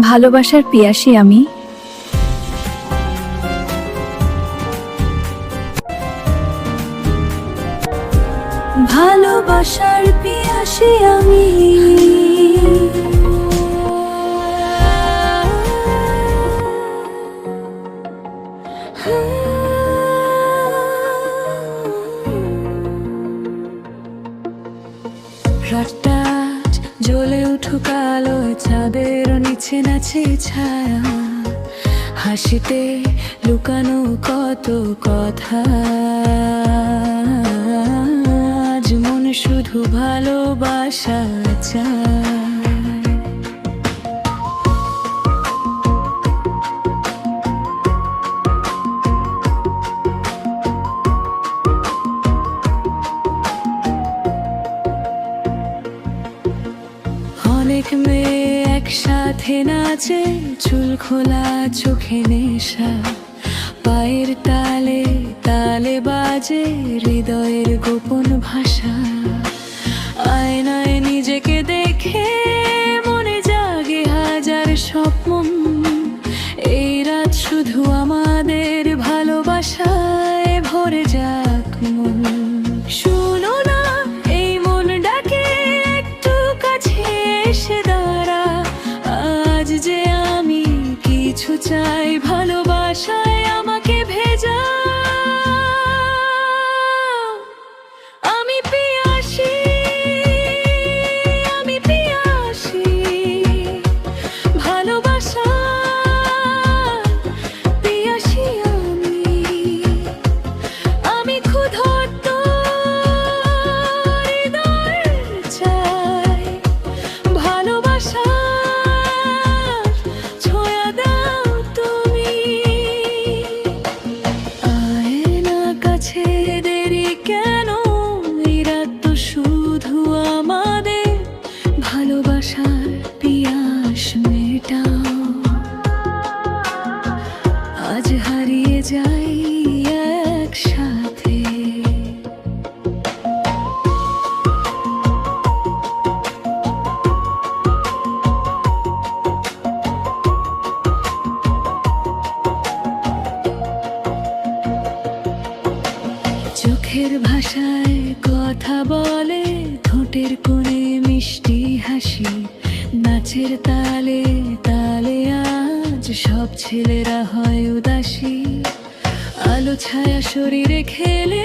ভালোবাসার পিয়াসী আমি। ভালোবাসার পিয়াসী আমি। রাত জ্বলে উঠুক আলোয় চাঁদের নিচে নাচে ছায়া। হাসিতে লুকানো কত কথা। আজ মন শুধু ভালোবাসা চায়। একসাথে নাচে, চুল খোলা, চোখে নেশা। পায়ের তালে তালে বাজে, হৃদয়ের গোপন ভাষা। আয়নায় নিজেকে দেখে চাই যাই একসাথে। চোখের ভাষায় কথা বলে, ঠোঁটের কোণে মিষ্টি হাসি। নাচের তালে তালে আজ সব ছেলেরা হয় উদাসী। আলো ছায়া শরীরে খেলে